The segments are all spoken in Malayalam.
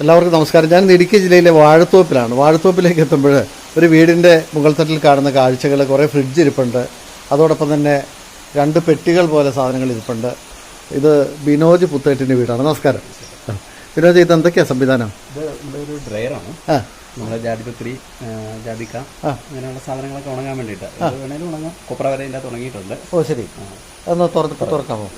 എല്ലാവർക്കും നമസ്കാരം. ഞാൻ ഇടുക്കി ജില്ലയിലെ വാഴത്തോപ്പിലാണ്. വാഴത്തോപ്പിലേക്ക് എത്തുമ്പോൾ ഒരു വീടിന്റെ മുകൾ തട്ടിൽ കാണുന്ന കാഴ്ചകൾ കുറേ ഫ്രിഡ്ജ് ഇരിപ്പുണ്ട്. അതോടൊപ്പം തന്നെ രണ്ട് പെട്ടികൾ പോലെ സാധനങ്ങൾ ഇരിപ്പുണ്ട്. ഇത് ബിനോജ് പുത്തേട്ടിന്റെ വീടാണ്. നമസ്കാരം. ബിനോജ് ഇത് എന്തൊക്കെയാണ് സംവിധാനം? ഇത് നമ്മുടെ ഒരു ഡ്രയറാണ്. ആ. നമ്മുടെ ജാതിപത്രി ജാതിക്ക അങ്ങനെയുള്ള സാധനങ്ങളൊക്കെ ഉണങ്ങാൻ വേണ്ടിയിട്ട്. വേണേലും ഉണങ്ങാം. കൊപ്ര വരെ ഇതിന്റെ തുടങ്ങിയിട്ടുണ്ട് ഓ ശരി. അതൊന്ന് തുറന്നിട്ട് തുറക്കാമോ?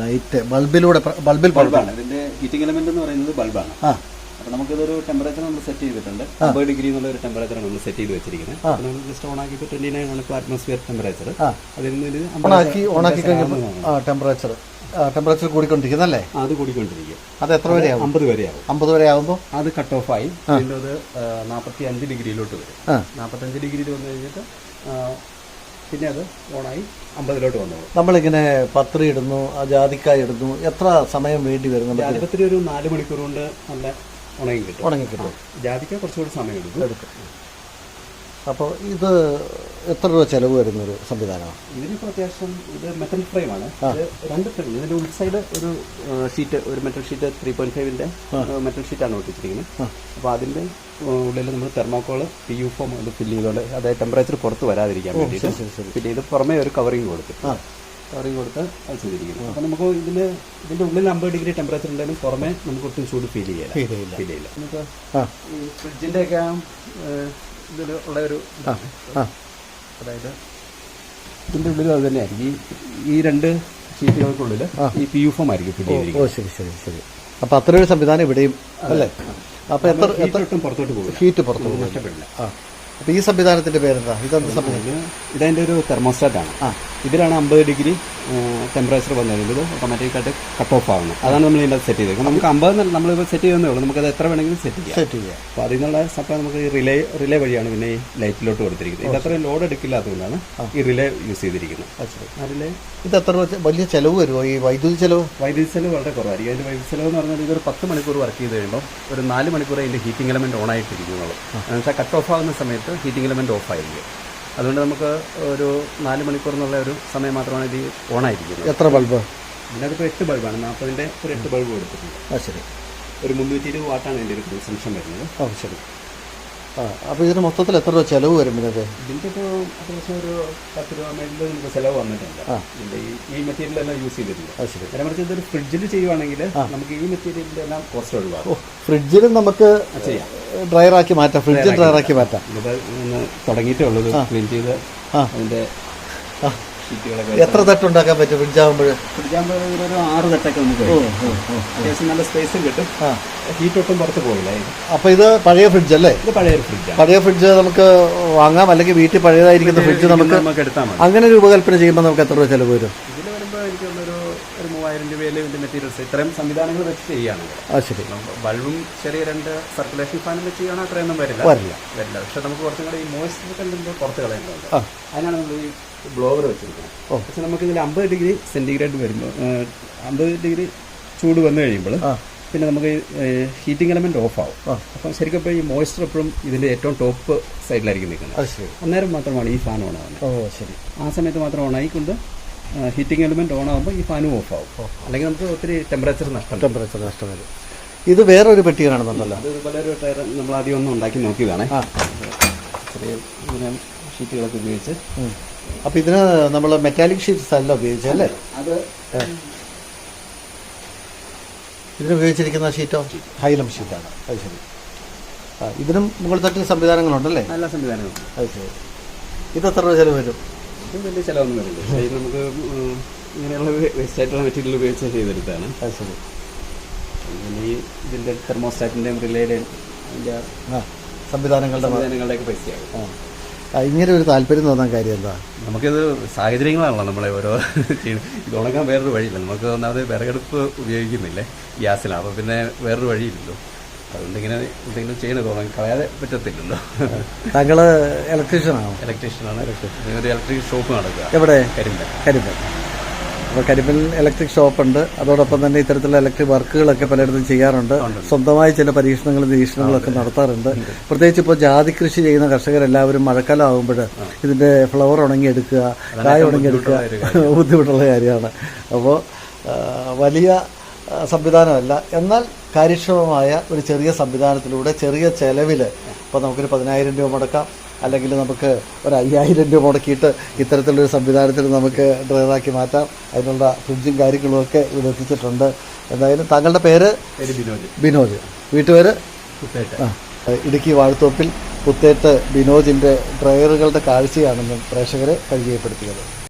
ലൈറ്റ് ബൾബിലൂടെ ബൾബിൽ ബൾബ് ബൾബാണ് ഇതിന്റെ ഹീറ്റിംഗ് എലമെന്റ് എന്ന് പറയുന്നത് ബൾബാണ്. അപ്പോൾ അപ്പൊ നമുക്കിതൊരു ടെമ്പറേച്ചർ നമ്മൾ സെറ്റ് ചെയ്തിട്ടുണ്ട്. അമ്പത് ഡിഗ്രി എന്നുള്ള ഒരു ടെമ്പറേച്ചർ നമ്മൾ സെറ്റ് ചെയ്ത് വെച്ചിരിക്കുന്നത്. അപ്പോൾ നമ്മൾ ജസ്റ്റ് ഓൺ ആക്കിയിട്ട് ട്വന്റി നയൻ ആണ് ഇപ്പോൾ അറ്റ്മോസ്ഫിയർ ടെമ്പറേച്ചർ. അതിൽ നിന്ന് ഓണാക്കി ഓണാക്കി കഴിഞ്ഞപ്പോൾ ആ ടെമ്പറേച്ചർ കൂടിക്കൊണ്ടിരിക്കുന്നത് അല്ലേ? അത് കൂടിക്കൊണ്ടിരിക്കും. അത് എത്ര വരെയാവും? അമ്പത് വരെ ആവും അമ്പത് വരെ ആകുമ്പോൾ അത് കട്ട് ഓഫ് ആയി. അതിന്റെ അത് നാൽപ്പത്തി അഞ്ച് ഡിഗ്രിയിലോട്ട് വരും. നാൽപ്പത്തഞ്ച് ഡിഗ്രിയിൽ വന്നു കഴിഞ്ഞിട്ട് പിന്നെ അത് ഓണായി അമ്പതിലോട്ട് വന്നു. നമ്മളിങ്ങനെ പത്രി ഇടുന്നു ആ ജാതിക്കായ ഇടുന്നു എത്ര സമയം വേണ്ടി വരും നമുക്ക്? ജാതിപത്രി ഒരു നാല് മണിക്കൂർ കൊണ്ട് നല്ല ഉണങ്ങി കിട്ടും. ഉണങ്ങി കിട്ടും. ജാതിക്ക കുറച്ചുകൂടി സമയം എടുക്കും. എടുക്കും. അപ്പോൾ ഇത് എത്ര രൂപ ചെലവ് വരുന്നൊരു സംവിധാനമാണ്? ഇതിനിപ്പോൾ അത്യാവശ്യം ഇത് മെറ്റൽ ഫ്രെയിമാണ് രണ്ട് ഫ്രെയിം ഇതിന്റെ ഉൾസൈഡ് ഒരു ഷീറ്റ് ഒരു മെറ്റൽ ഷീറ്റ് ത്രീ പോയിന്റ് ഫൈവിന്റെ മെറ്റൽ ഷീറ്റാണ് ഒട്ടിച്ചിരിക്കുന്നത്. അപ്പോൾ അതിന്റെ ഉള്ളിൽ നമ്മൾ തെർമോക്കോൾ പി യു ഫോം അത് ഫില്ല് ചെയ്തോണ്ട് അതായത് ടെമ്പറേച്ചർ പുറത്ത് വരാതിരിക്കാൻ വേണ്ടിയിട്ട് പിന്നെ ഇത് പുറമേ ഒരു കവറിങ് കൊടുത്തു. കവറിങ് കൊടുത്ത് അത് ചെയ്തിരിക്കുന്നു. അപ്പോൾ നമുക്ക് ഇതിന് ഇതിന്റെ ഉള്ളിൽ അമ്പത് ഡിഗ്രി ടെമ്പറേച്ചർ ഉണ്ടെങ്കിലും പുറമേ നമുക്ക് ഒട്ടും ചൂട് ഫീൽ ചെയ്യാം ഫീൽ ചെയ്യില്ല. നമുക്ക് ഫ്രിഡ്ജിന്റെ ഒക്കെ ഇതിൽ ഉള്ള ഒരു അതായത് ഇതിന്റെ ഉള്ളിൽ അത് തന്നെയായിരിക്കും. ഈ ഈ രണ്ട് ചീറ്റുകൾക്കുള്ളിൽ ഈ പി യു ഫോം ആയിരിക്കും ഫിറ്റ് ഓ ചെയ്തിരിക്കുന്നത്. ശരി ശരി ശരി. അപ്പോൾ അത്രയൊരു സംവിധാനം ഇവിടെയും അല്ലേ? അപ്പോൾ എത്ര എത്ര ഒട്ടും പുറത്തോട്ട് പോകും ഹീറ്റ് പുറത്തോട്ട് നഷ്ടപ്പെടില്ല. ആ. അപ്പോൾ ഈ സംവിധാനത്തിന്റെ പേരെന്താ? ഇതെന്ത് സംവിധാനം? ഇത് ഇതതിന്റെ ഒരു തെർമോസ്റ്റാറ്റാണ് ആണ്. ആ. ഇതിലാണ് അമ്പത് ഡിഗ്രി ടെമ്പറേച്ചർ വന്നു കഴിയുമ്പോൾ ഇത് ഓട്ടോമാറ്റിക്കായിട്ട് കട്ട് ഓഫ് ആവുന്നത്. അതാണ് നമ്മൾ ഇതിന്റെ സെറ്റ് ചെയ്തത് നമുക്ക് അമ്പത് നമ്മൾ സെറ്റ് ചെയ്യുന്നേ ഉള്ളൂ. നമുക്കത് എത്ര വേണമെങ്കിലും സെറ്റ് ചെയ്യാം. സെറ്റ് ചെയ്യാം. അപ്പോൾ അതിൽ നിന്നുള്ള സപ്ലൈ നമുക്ക് ഈ റിലേ റിലേ വഴിയാണ് പിന്നെ ഈ ലൈറ്റിലോട്ട് കൊടുത്തിരിക്കുന്നത്. ഇത് അത്രയും ലോഡ് എടുക്കില്ലാത്തതുകൊണ്ടാണ് ഈ റിലേ യൂസ് ചെയ്തിരിക്കുന്നത്. ആ റിലേ ഇത് എത്ര വലിയ ചിലവ് വരുമോ ഈ വൈദ്യുതി ചിലവ്? വൈദ്യുതി ചിലവ് വളരെ കുറവായിരിക്കും. അതിന്റെ വൈദ്യുതി ചെലവ് എന്ന് പറഞ്ഞാൽ ഇതൊരു പത്ത് മണിക്കൂർ വർക്ക് ചെയ്ത് കഴിയുമ്പോൾ ഒരു നാല് മണിക്കൂർ അതിന്റെ ഹീറ്റിംഗ് എലമെന്റ് ഓൺ ആയിട്ടിരിക്കുന്നുള്ളൂ എന്നുവെച്ചാൽ കട്ട് ഓഫ് ആകുന്ന സമയത്ത് ഹീറ്റിംഗ് എലമെന്റ് ഓഫായിരിക്കും അതുകൊണ്ട് നമുക്ക് ഒരു നാല് മണിക്കൂർ എന്നുള്ള ഒരു സമയം മാത്രമാണ് ഇത് ഓൺ ആയിരിക്കുന്നത് എത്ര ബൾബ്? ഇതിനകത്തിപ്പോൾ എട്ട് ബൾബാണ്. നാൽപ്പതിന്റെ ഒരു എട്ട് ബൾബ് കൊടുത്തിട്ടുണ്ട്. ആ ശരി. ഒരു മുന്നൂറ്റി ഇരുപത് വാട്ടാണ് എന്റെ ഒരു കൺസംഷൻ വരുന്നത്. ആ ശരി. ആ അപ്പോൾ ഇതിന് മൊത്തത്തിൽ എത്ര രൂപ ചിലവ് വരും ഇതിന്റെ ഇതിന്റെ ഇപ്പോൾ അത്യാവശ്യം ഒരു പത്ത് രൂപ മേളിൽ നമുക്ക് ചിലവ് വന്നിട്ടുണ്ട്. ഇതിന്റെ ഈ ഈ മെറ്റീരിയൽ എല്ലാം യൂസ് ചെയ്തിട്ടുണ്ട് ആ ശരി. നേരെ മറിച്ച് ഇതൊരു ഫ്രിഡ്ജിൽ ചെയ്യുവാണെങ്കിൽ നമുക്ക് ഈ മെറ്റീരിയലിന്റെ എല്ലാം കോസ്റ്റ് ഒഴിവാകും ഓ ഫ്രിഡ്ജിലും നമുക്ക് ചെയ്യാം. ഡ്രയറാക്കി മാറ്റാം. ഫ്രിഡ്ജിൽ ഡ്രയറാക്കി മാറ്റാം. ഇത് ഇന്ന് തുടങ്ങിയിട്ടേ ഉള്ളൂ ക്ലീൻ ചെയ്ത് ആ. എത്ര തട്ടുണ്ടാക്കാൻ പറ്റും? ഫ്രിഡ്ജാകുമ്പോൾ ഫ്രിഡ്ജാകുമ്പോൾ ഒരു ആറ് തട്ടൊക്കെ നമുക്ക്. അത്യാവശ്യം നല്ല സ്പേസും കിട്ടും. ഹീറ്റ് ഒട്ടും പുറത്ത് പോകില്ല. അപ്പൊ ഇത് പഴയ ഫ്രിഡ്ജ് അല്ലേ? ഇത് ഫ്രിഡ്ജ് പഴയ ഫ്രിഡ്ജ് നമുക്ക് വാങ്ങാം. അല്ലെങ്കിൽ വീട്ടിൽ പഴയതായിരിക്കുന്ന ഫ്രിഡ്ജ് നമുക്ക് അങ്ങനെ രൂപകൽപ്പന ചെയ്യുമ്പോൾ നമുക്ക് എത്ര രൂപ ചെലവ് വരും? മൂവായിരം രൂപയിലെ ഇതിന്റെ മെറ്റീരിയൽസ് ഇത്രയും സംവിധാനങ്ങൾ വെച്ച് ചെയ്യാണ് ശരി. ബൾബും ചെറിയ രണ്ട് സർക്കുലേഷൻ ഫാനും വെച്ച് ചെയ്യണം അത്രയൊന്നും വരില്ല. വരില്ല. വരില്ല. പക്ഷെ നമുക്ക് കുറച്ചും കൂടെ ഈ മോയ്സ്ചർ കണ്ടിട്ട് പുറത്ത് കളയേണ്ടതുണ്ട്. അതിനാണ് നമ്മൾ ഈ ബ്ലോവർ വെച്ചിരിക്കുന്നത് പക്ഷെ നമുക്ക് ഇതിൽ അമ്പത് ഡിഗ്രി സെന്റിഗ്രേഡ് വരുമ്പോൾ അമ്പത് ഡിഗ്രി ചൂട് വന്നു കഴിയുമ്പോൾ പിന്നെ നമുക്ക് ഹീറ്റിംഗ് എലമെന്റ് ഓഫ് ആവും. അപ്പം ശരിക്കും ഇപ്പോൾ ഈ മോയ്സ്ചർ എപ്പോഴും ഇതിന്റെ ഏറ്റവും ടോപ്പ് സൈഡിലായിരിക്കും നിൽക്കുന്നത്. അന്നേരം മാത്രമാണ് ഈ ഫാൻ ഓൺ ആവുന്നത് ഓ ശരി. ആ സമയത്ത് മാത്രം ഓൺ ആയിക്കൊണ്ട് ഹീറ്റിംഗ് എലമെന്റ് ഓൺ ആകുമ്പോൾ ഈ ഫാനും ഓഫ് ആവും. അല്ലെങ്കിൽ നമുക്ക് ഒത്തിരി ടെമ്പറേച്ചർ നഷ്ടം ടെമ്പറേച്ചർ നഷ്ടം വരും. ഇത് വേറൊരു പെട്ടി കാണുന്നുണ്ടല്ലോ. ഒരു ടയർ നമ്മൾ ആദ്യം ഒന്ന് ഉണ്ടാക്കി നോക്കിയതാണ്. ചെറിയ ഷീറ്റുകളൊക്കെ ഉപയോഗിച്ച് അപ്പോൾ ഇതിന് നമ്മൾ മെറ്റാലിക് ഷീറ്റ്സ് അല്ല ഉപയോഗിച്ചല്ലേ അത് ഇതിന് ഉപയോഗിച്ചിരിക്കുന്ന ഷീറ്റോ ഹൈലം ഷീറ്റാണ് അത് ശരി. ഇതിനും മുകൾ തട്ടിൽ സംവിധാനങ്ങളുണ്ടല്ലേ? നല്ല സംവിധാനങ്ങളുണ്ട് അത് ശരി. ഇത് എത്ര രൂപ ചെലവ് വരും? ഇത് വലിയ ചിലവൊന്നും വരില്ല. നമുക്ക് ഇങ്ങനെയുള്ള വേസ്റ്റ് ആയിട്ടുള്ള മെറ്റീരിയൽ ഉപയോഗിച്ച് ചെയ്തെടുത്താണ്. അത് ശരി. പിന്നെ ഈ ഇതിന്റെ തെർമോസ്റ്റാറ്റിന്റെയും റിലേയുടെയും അതിന്റെ സംവിധാനങ്ങളുടെ സംവിധാനങ്ങളുടെയൊക്കെ പൈസയാകും. ഇങ്ങനെ ഒരു താല്പര്യം തോന്നാൻ കാര്യം എന്താ? നമുക്കിത് സാഹചര്യങ്ങളാണല്ലോ നമ്മളെ ഓരോ ചെയ്യുന്നത് ഇത് ഉണങ്ങാൻ വേറൊരു വഴിയില്ല. നമുക്ക് ഒന്നാമത് വിറകടുപ്പ് ഉപയോഗിക്കുന്നില്ലേ ഗ്യാസിലാണ്. അപ്പോൾ പിന്നെ വേറൊരു വഴിയില്ലല്ലോ. അതുകൊണ്ട് ഇങ്ങനെ എന്തെങ്കിലും ചെയ്യണത് ഉണങ്ങി കളയാതെ പറ്റത്തില്ലല്ലോ. താങ്കൾ ഇലക്ട്രീഷ്യനാണോ ഇലക്ട്രീഷ്യനാണ് ഒരു ഇലക്ട്രിക് ഷോപ്പ് നടക്കുക. എവിടെ? കരിമ്പ കരിമ്പൻ. അപ്പോൾ കരിമ്പൽ ഇലക്ട്രിക് ഷോപ്പുണ്ട് അതോടൊപ്പം തന്നെ ഇത്തരത്തിലുള്ള ഇലക്ട്രിക് വർക്കുകളൊക്കെ പലയിടത്തും ചെയ്യാറുണ്ട്. സ്വന്തമായി ചില പരീക്ഷണങ്ങളും നിരീക്ഷണങ്ങളും ഒക്കെ നടത്താറുണ്ട്. പ്രത്യേകിച്ച് ഇപ്പോൾ ജാതി കൃഷി ചെയ്യുന്ന കർഷകരെല്ലാവരും മഴക്കാലം ആകുമ്പോൾ ഇതിന്റെ ഫ്ലവർ ഉണങ്ങിയെടുക്കുക കായ ഉണങ്ങിയെടുക്കുക ബുദ്ധിമുട്ടുള്ള കാര്യമാണ്. അപ്പോൾ വലിയ സംവിധാനമല്ല. എന്നാൽ കാര്യക്ഷമമായ ഒരു ചെറിയ സംവിധാനത്തിലൂടെ ചെറിയ ചെലവിൽ ഇപ്പോൾ നമുക്കൊരു പതിനായിരം രൂപ മുടക്കാം. അല്ലെങ്കിൽ നമുക്ക് ഒരു അയ്യായിരം രൂപ മുടക്കിയിട്ട് ഇത്തരത്തിലൊരു സംവിധാനത്തിൽ നമുക്ക് ഡ്രൈവറാക്കി മാറ്റാം. അതിനുള്ള ഫ്രിഡ്ജും കാര്യങ്ങളും ഒക്കെ ഇവിടെ എത്തിച്ചിട്ടുണ്ട്. എന്തായാലും താങ്കളുടെ പേര്? ബിനോജ്. ബിനോജ്. വീട്ടുപേര്? ഇടുക്കി വാഴത്തോപ്പിൽ പുത്തേട്ട് ബിനോജിന്റെ ഡ്രൈവറുകളുടെ കാഴ്ചയാണെന്നും പ്രേക്ഷകരെ പരിചയപ്പെടുത്തിയത്.